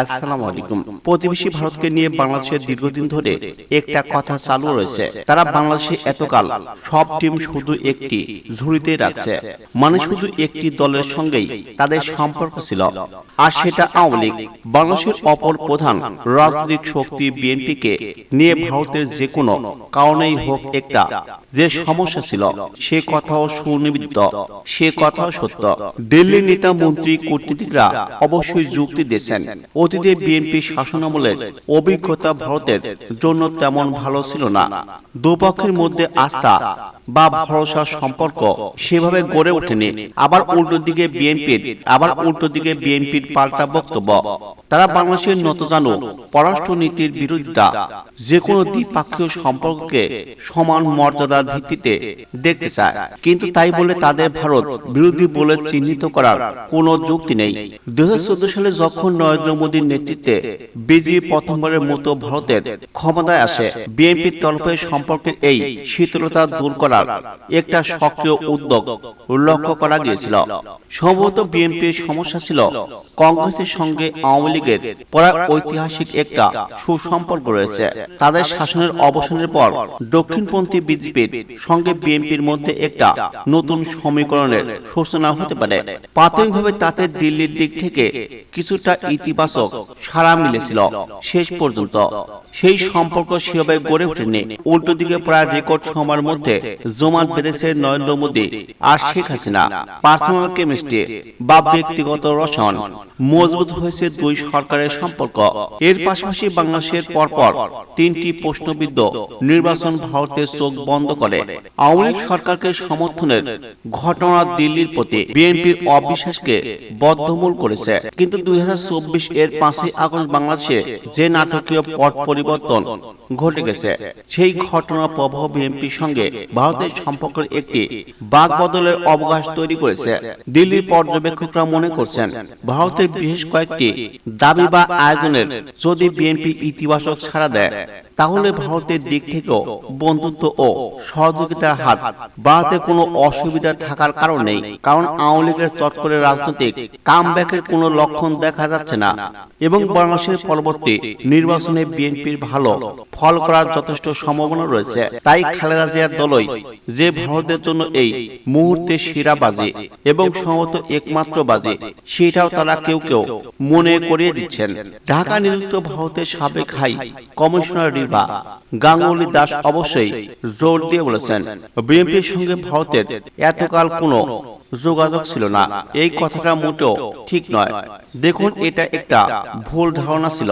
আসসালামু আলাইকুম। প্রতিবেশী ভারতকে নিয়ে বাংলাদেশের দীর্ঘদিন ধরে একটা কথা চালু রয়েছে। তারা বাংলাদেশে এতকাল সব টিম শুধু একটি ঝুড়িতে রাখছে। মানে শুধু একটি দলের সঙ্গেই তাদের সম্পর্ক ছিল। আর সেটা আওয়ামী লীগ, বাংলাদেশের অপর প্রধান রাজনৈতিক শক্তি বিএনপিকে নিয়ে ভারতের যে কোনো কারণেই হোক একটা যে সমস্যা ছিল, সে কথাও সুনিবিদ্ধ সে কথাও সত্য। দিল্লির নেতা মন্ত্রী কূটনীতিকরা অবশ্যই যুক্তি দিয়েছেন। অতীতে বিএনপি শাসনামলের অভিজ্ঞতা ভারতের জন্য তেমন ভালো ছিল না। দুপক্ষের মধ্যে আস্থা বা ভরসার সম্পর্ক সেভাবে গড়ে ওঠেনি। আবার উল্টো দিকে বিএনপির, আবার উল্টো দিকে বিএনপির পাল্টা বক্তব্য। তারা বাংলাদেশের নতজানু পররাষ্ট্রনীতির বিরোধিতা যে কোনো দ্বিপাক্ষিক সম্পর্ককে সমান মর্যাদার ভিত্তিতে দেখতে চায়। কিন্তু তাই বলে তাদের ভারত বিরোধী বলে চিহ্নিত করার কোনো যুক্তি নেই। দুই হাজার চোদ্দ সালে যখন নরেন্দ্র মোদীর নেতৃত্বে বিজেপি প্রথমবারের মতো ভারতের ক্ষমতায় আসে। বিএনপির তরফে সম্পর্কের এই শীতলতা দূর করার একটা সক্রিয় উদ্যোগ লক্ষ্য করা গিয়েছিল। সম্ভবত বিএনপির সমস্যা ছিল কংগ্রেসের সঙ্গে আওয়ামী লীগের পরাগ ঐতিহাসিক একটা সুসম্পর্ক রয়েছে। তাদের শাসনের অবসানের পর দক্ষিণপন্থী বিজেপির সঙ্গে বিএনপির মধ্যে একটা নতুন সমীকরণের সূচনা হতে পারে। প্রাথমিকভাবে তাতে দিল্লির দিক থেকে কিছুটা ইতিবাচক সাড়া মিলেছিল শেষ পর্যন্ত সেই সম্পর্ক সেভাবে গড়ে ওঠেনি। উল্টো দিকে প্রায় রেকর্ড সময়ের মধ্যে বেঁধেছে নরেন্দ্র মোদী আর শেখ হাসিনা। পার্সোনাল কেমিস্ট্রি বা ব্যক্তিগত রসায়ন মজবুত হয়েছে দুই সরকারের সম্পর্ক। এর পাশাপাশি বাংলাদেশের পরপর তিনটি প্রশ্নবিদ্ধ নির্বাচন ভারতের চোখ বন্ধ করে। আওয়ামী লীগ সরকারকে সমর্থনের ঘটনা দিল্লির প্রতি বিএনপির অবিশ্বাসকে বদ্ধমূল করেছে। কিন্তু দুই এর পাঁচই আগস্ট বাংলাদেশে যে নাটকীয় পট পরিবর্তন ঘটে গেছে, সেই ঘটনার প্রভাব বিএনপির সঙ্গে ভারতের সম্পর্কের একটি বাক বদলের অবকাশ তৈরি করেছে। দিল্লির পর্যবেক্ষকরা মনে করছেন, ভারতের বিশেষ কয়েকটি দাবি বা আয়োজনের যদি বিএনপি ইতিবাচক ছাড়া দেয় তাহলে ভারতের দিক থেকেও বন্ধুত্ব ও সহযোগিতার হাত বাড়াতে কোনো অসুবিধা থাকার কারণ নেই। কারণ আওয়ামী লীগের চট করে রাজনৈতিক কামব্যাকের কোনো লক্ষণ দেখা যাচ্ছে না। এবং বাংলাদেশের পরবর্তী নির্বাচনে বিএনপির ভালো ফল করার যথেষ্ট সম্ভাবনা রয়েছে। তাই খালেদা জিয়ার দলই যে ভারতের জন্য এই মুহূর্তে সেরা বাজে এবং সম্ভবত একমাত্র বাজে সেটাও তারা কেউ কেউ মনে করিয়ে দিচ্ছেন। ঢাকা নিযুক্ত ভারতের সাবেক হাই কমিশনার রিভা গাঙ্গুলি দাস অবশ্যই জোর দিয়ে বলেছেন, বিএনপির সঙ্গে ভারতের এতকাল কোনো যোগাযোগ ছিল না। এই কথাটা মোটেও ঠিক নয়। দেখুন, এটা একটা ভুল ধারণা ছিল।